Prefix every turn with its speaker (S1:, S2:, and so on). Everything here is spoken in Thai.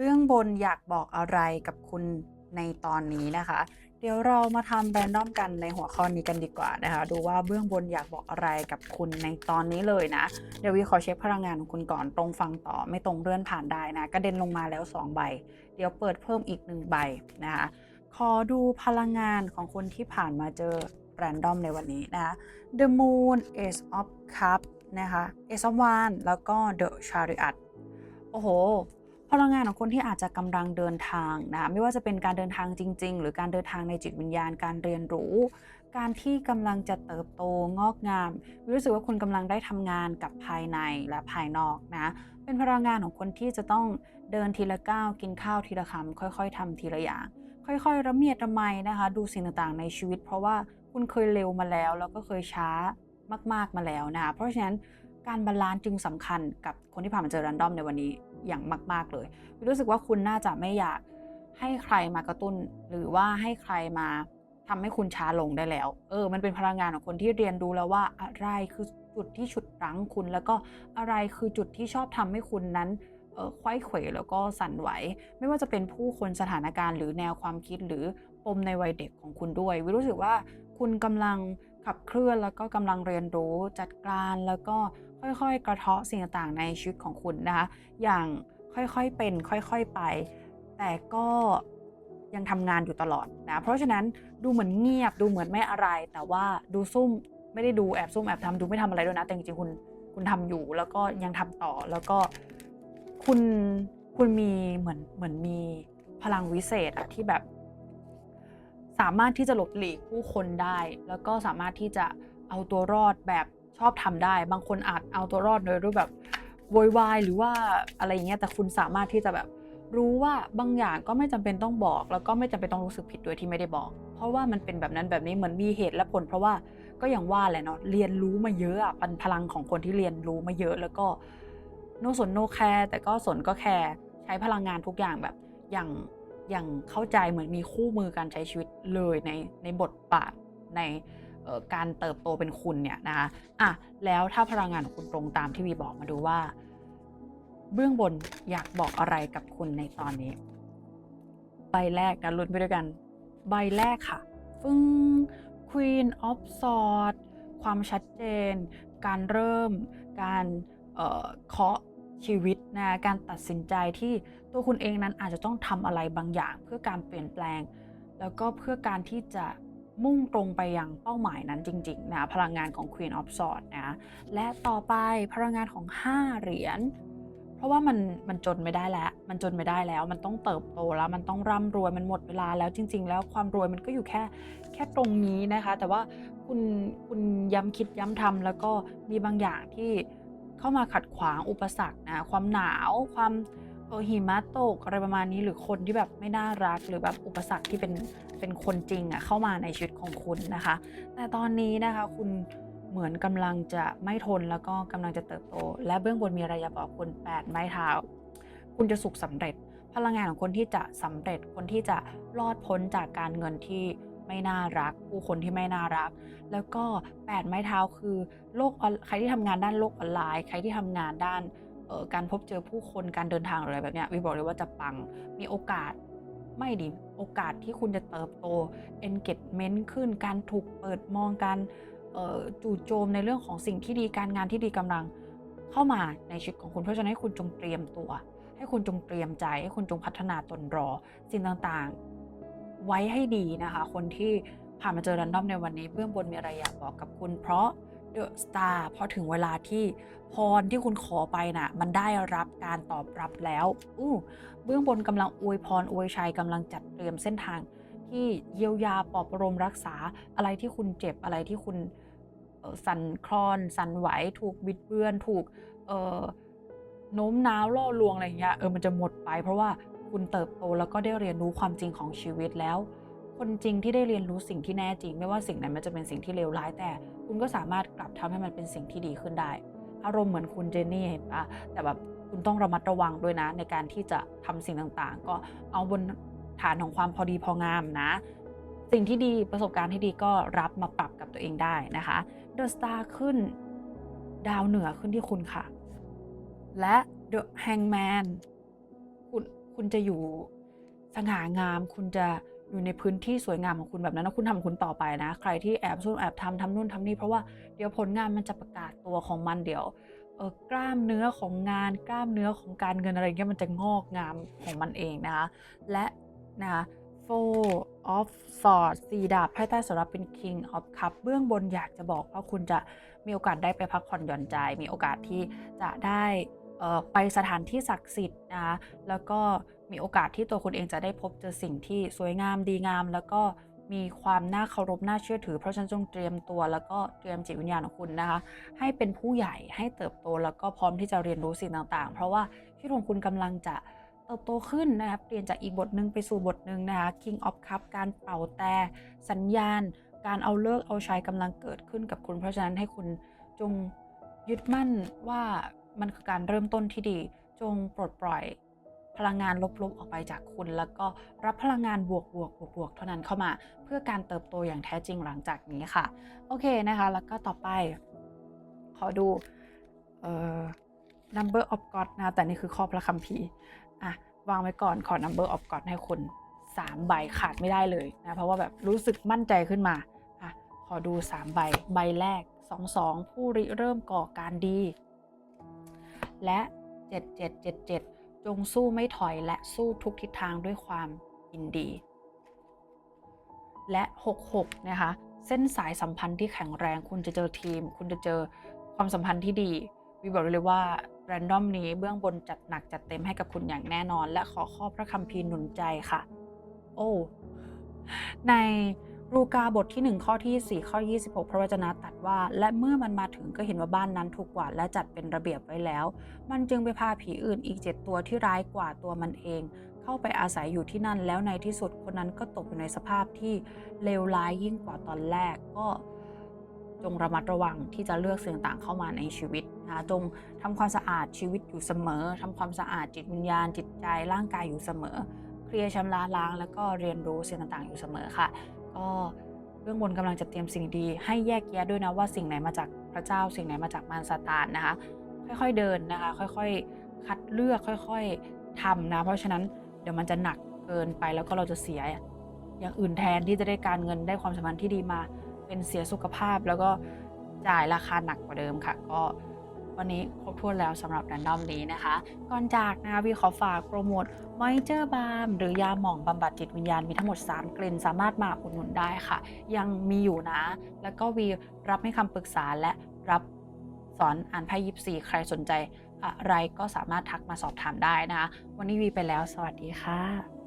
S1: เบื้องบนอยากบอกอะไรกับคุณในตอนนี้นะคะ เดี๋ยวเรามาทำแรนดอมกันในหัวข้อนี้กันดีกว่านะคะ ดูว่าเบื้องบนอยากบอกอะไรกับคุณในตอนนี้เลยนะ เดี๋ยววีขอเช็คพลังงานของคุณก่อนตรงฟังต่อไม่ตรงเลื่อนผ่านได้นะกระเด็นลงมาแล้ว 2 ใบ เดี๋ยวเปิดเพิ่มอีก 1 ใบนะคะ ขอดูพลังงานของคนที่ผ่านมาเจอแรนดอมในวันนี้นะะ The Moon Ace of Cup นะคะ Ace of Wand แล้วก็ The Chariot โอ้โห พลังงานของคนที่อาจจะกำลังเดินทางนะไม่ว่าจะเป็นการเดินทางจริง ๆ หรือการเดินทางในจิตวิญญาณการเรียนรู้ การที่กำลังจะเติบโตงอกงามรู้สึกว่าคุณกำลังได้ทำงานกับภายในและภายนอกนะเป็นพลังงานของคนที่จะต้องเดินทีละก้าวกินข้าวทีละคำค่อยๆทำทีละอย่าง ค่อยๆ ระเมียดระไมนะคะ ดูสิ่งต่างๆในชีวิต เพราะว่าคุณเคยเร็วมาแล้ว แล้วก็เคยช้ามาก ๆมาแล้วนะเพราะฉะนั้นการบาลานซ์จึงสำคัญกับคนที่ผ่านมาเจอรันดอมในวันนี้ อย่างมาก ๆเลย รู้สึกว่าคุณน่าจะไม่อยากให้ใครมากระตุ้น หรือว่าให้ใครมาทำให้คุณช้าลงได้แล้ว เออ มันเป็นพลังงานของคนที่เรียนรู้แล้วว่าอะไรคือจุดที่ฉุดรั้งคุณ แล้วก็อะไรคือจุดที่ชอบทำให้คุณนั้นเอ่อไขว้เขวแล้วก็สั่นไหว ไม่ว่าจะเป็นผู้คนสถานการณ์หรือแนวความคิดหรือปมในวัยเด็กของคุณด้วย วิรู้สึกว่าคุณกำลังขับเคลื่อนแล้วก็กำลังเรียนรู้จัดการแล้วก็ ค่อยๆ กระเทาะสิ่งต่างๆในชีวิตของคุณนะคะ อย่างค่อยๆเป็นค่อยๆไป แต่ก็ยังทำงานอยู่ตลอดนะ เพราะฉะนั้นดูเหมือนเงียบดูเหมือนไม่อะไร แต่ว่าดูซุ่มไม่ได้ดูแอบซุ่มแอบทำดูไม่ทำอะไรด้วยนะ แต่จริงๆคุณคุณทำอยู่แล้วก็ยังทำต่อแล้วก็คุณคุณมีเหมือนเหมือนมีพลังวิเศษอะที่แบบ สามารถที่จะหลบหลีกผู้คนได้ แล้วก็สามารถที่จะเอาตัวรอดแบบ ชอบทำได้ บางคนอาจเอาตัวรอดโดยรูปแบบโวยวายหรือว่าอะไรอย่างเงี้ยแต่คุณสามารถที่จะแบบรู้ว่าบางอย่างก็ไม่จำเป็นต้องบอก แล้วก็ไม่จำเป็นต้องรู้สึกผิดโดยที่ไม่ได้บอก เพราะว่ามันเป็นแบบนั้นแบบนี้เหมือนมีเหตุและผล เพราะว่าก็อย่างว่าแหละเนาะเรียนรู้มาเยอะอะเป็นพลังของคนที่เรียนรู้มาเยอะ แล้วก็โนสนโนแคร์แต่ก็สนก็แคร์ใช้พลังงานทุกอย่างแบบอย่างอย่างเข้าใจเหมือนมีคู่มือการใช้ชีวิตเลยในในบทบาทใน การเติบโตเป็นคุณเนี่ยนะคะอะแล้วถ้าพลังงานของคุณตรงตามที่วีบอกมาดูว่า เบื้องบนอยากบอกอะไรกับคุณในตอนนี้ ใบแรกกันลุ้นไปด้วยกัน ใบแรกค่ะฟึ่ง Queen of Swords ความชัดเจน การเริ่ม การเคาะชีวิตนะการตัดสินใจที่ตัวคุณเองนั้นอาจจะต้องทำอะไรบางอย่าง เพื่อการเปลี่ยนแปลง แล้วก็เพื่อการที่จะ มุ่งตรงไปยังเป้าหมายนั้นจริงๆนะพลังงานของ Queen of Swords นะและต่อไปพลังงานของ 5 เหรียญเพราะว่ามันมันจนไม่ได้แล้ว มันจนไม่ได้แล้ว มันต้องเติบโตแล้วมันต้องร่ำรวยมันหมดเวลาแล้วจริง ๆ แล้วความรวยมันก็อยู่แค่แค่ตรงนี้นะคะ แต่ว่าคุณคุณย้ำคิดย้ำทำแล้วก็มีบางอย่างที่เข้ามาขัดขวางอุปสรรคนะความหนาวความ เออหิมะตกอะไรประมาณนี้หรือคนที่แบบไม่น่ารักหรือแบบอุปสรรคที่เป็นเป็นคนจริงอะ่ะเข้ามาในชีวิตของคุณนะคะ แต่ตอนนี้นะคะคุณเหมือนกำลังจะไม่ทนแล้วก็กำลังจะเติบโต และเบื้องบนมีอะไรจะบอกคุณ8ไม้เท้าคุณจะสุขสำเร็จ พลังงานของคนที่จะสำเร็จคนที่จะรอดพ้นจากการเงินที่ไม่น่ารักผู้คนที่ไม่น่ารัก แล้วก็ 8 ไม้เท้าคือโลกใครที่ทำงานด้านโลกออนไลน์ ใครที่ทำงานด้าน การพบเจอผู้คนการเดินทางอะไรแบบเนี้ยวิบอกเลยว่าจะปังมีโอกาสไม่ดีโอกาสที่คุณจะเติบโต engagement ขึ้นการถูกเปิดมองการจู่โจมในเรื่องของสิ่งที่ดีการงานที่ดีกำลังเข้ามาในชีวิตของคุณเพราะฉะนั้นให้คุณจงเตรียมตัว ให้คุณจงเตรียมใจ ให้คุณจงพัฒนาตนรอ สิ่งต่างๆ ไว้ให้ดีนะคะ คนที่ผ่านมาเจอรันดอมในวันนี้เบื้องบนมีอะไรอยากบอกกับคุณเพราะ เดอะสตาร์พอถึงเวลาที่พรที่คุณขอไปน่ะ มันได้รับการตอบรับแล้ว อู้เบื้องบนกำลังอวยพรอวยชัยกำลังจัดเตรียมเส้นทาง ที่เยียวยาปลอบประโลมรักษาอะไรที่คุณเจ็บอะไรที่คุณสั่นคลอนสั่นไหวถูกบิดเบือนถูกโน้มน้าวล่อลวงอะไรอย่างเงี้ยเออมันจะหมดไป เพราะว่าคุณเติบโตแล้วก็ได้เรียนรู้ความจริงของชีวิตแล้ว คนจริงที่ได้เรียนรู้สิ่งที่แน่จริง ไม่ว่าสิ่งนั้นมันจะเป็นสิ่งที่เลวร้ายแต่ คุณก็สามารถกลับทำให้มันเป็นสิ่งที่ดีขึ้นได้ อารมณ์เหมือนคุณเจนนี่เห็นปะแต่แบบคุณต้องระมัดระวังด้วยนะ ในการที่จะทำสิ่งต่างๆ ก็เอาบนฐานของความพอดีพองามนะ สิ่งที่ดีประสบการณ์ที่ดีก็รับมาปรับกับตัวเองได้นะคะเดอะสตาร์ขึ้นดาวเหนือขึ้นที่คุณค่ะ และ The Hangman คุณคุณจะอยู่สง่างาม คุณจะ อยู่ในพื้นที่สวยงามของคุณแบบนั้นแล้วคุณทำของคุณต่อไปนะ ใครที่แอบซุ่มแอบทำทำนู่นทำนี่เพราะว่าเดี๋ยวผลงานมันจะประกาศตัวของมันเดี๋ยวเออกล้ามเนื้อของงานกล้ามเนื้อของการเงินอะไรเงี้ยมันจะงอกงามของมันเองนะคะและนะคะ Four of Swords สีดาบไพ่ใต้สำหรับเป็น King of Cup เบื้องบนอยากจะบอกว่าคุณจะมีโอกาสได้ไปพักผ่อนหย่อนใจ มีโอกาสที่จะได้ ไปสถานที่ศักดิ์สิทธิ์นะคะแล้วก็มีโอกาสที่ตัวคุณเองจะได้พบเจอสิ่งที่สวยงามดีงาม แล้วก็มีความน่าเคารพน่าเชื่อถือ เพราะฉะนันจงเตรียมตัว แล้วก็เตรียมจิตวิญญาณของคุณนะคะ ให้เป็นผู้ใหญ่ให้เติบโตแล้วก็พร้อมที่จะเรียนรู้สิ่งต่างๆ เพราะว่าชีวิตของคุณกำลังจะเติบโตขึ้นนะครับเปลี่ยนจากอีกบทหนึ่งไปสู่บทหนึ่งนะคะ King of Cup การเป่าแต่สัญญาณ การเอาเลิกเอาชัยกำลังเกิดขึ้นกับคุณ เพราะฉะนั้นให้คุณจงยึดมั่นว่า มันคือการเริ่มต้นที่ดี จงปลดปล่อยพลังงานลบๆออกไปจากคุณ แล้วก็รับพลังงานบวกบวกบวกบวกเท่านั้นเข้ามา เพื่อการเติบโตอย่างแท้จริงหลังจากนี้ค่ะ โอเคนะคะ แล้วก็ต่อไป ขอดูเอ่อ number of God นะ แต่นี่คือข้อพระคัมภีร์อะ วางไว้ก่อนขอ number of God ให้คุณ3ใบขาดไม่ได้เลยนะ เพราะว่าแบบรู้สึกมั่นใจขึ้นมาอะขอดู 3 ใบ ใบแรก 2 2 ผู้ริเริ่มก่อการดี และ 7777 จงสู้ไม่ถอยและสู้ทุกทิศทางด้วยความยินดี และ 66 นะคะ เส้นสายสัมพันธ์ที่แข็งแรงคุณจะเจอทีม คุณจะเจอความสัมพันธ์ที่ดีวิบอกเลยว่าแรนดอมนี้เบื้องบนจัดหนักจัดเต็มให้กับคุณอย่างแน่นอน และขอข้อพระคัมภีร์หนุนใจค่ะ โอ้ใน รูกาบทที่ 1 ข้อที่ 4 ข้อ 26 พระวจนะตัดว่า และเมื่อมันมาถึงก็เห็นว่าบ้านนั้นถูกกวาดและจัดเป็นระเบียบไว้แล้ว มันจึงไปพาผีอื่นอีก7ตัวที่ร้ายกว่าตัวมันเอง เข้าไปอาศัยอยู่ที่นั่น แล้วในที่สุดคนนั้นก็ตกอยู่ในสภาพที่เลวร้ายยิ่งกว่าตอนแรกก็จงระมัดระวังที่จะเลือกสิ่งต่างเข้ามาในชีวิตนะจงทำความสะอาดชีวิตอยู่เสมอทำความสะอาดจิตวิญญาณจิตใจร่างกายอยู่เสมอ เคลียร์ชำระล้าง แล้วก็เรียนรู้สิ่งต่างๆอยู่เสมอค่ะ ก็เบื้องบนกำลังจะเตรียมสิ่งดี ให้แยกแยะด้วยนะว่าสิ่งไหนมาจากพระเจ้า สิ่งไหนมาจากมารซาตานนะคะ ค่อยๆเดินนะคะ ค่อยๆ คัดเลือกค่อยๆทำนะ เพราะฉะนั้นเดี๋ยวมันจะหนักเกินไปแล้วก็เราจะเสีย อย่างอื่นแทนที่จะได้การเงินได้ความสัมพันธ์ที่ดีมา เป็นเสียสุขภาพแล้วก็จ่ายราคาหนักกว่าเดิมค่ะ ก็ วันนี้ครบถ้วนแล้วสำหรับแรนดอมนี้นะคะ ก่อนจากนะคะวีขอฝากโปรโมทมอยเจอร์บาล์มหรือยาหม่องบำบัดจิตวิญญาณมีทั้งหมด 3 กลิ่น สามารถมาอุดหนุนได้ค่ะ ยังมีอยู่นะ แล้วก็วีรับให้คำปรึกษาและรับสอนอ่านไพ่ยิปซีใครสนใจอะไรก็สามารถทักมาสอบถามได้นะคะ วันนี้วีไปแล้ว สวัสดีค่ะ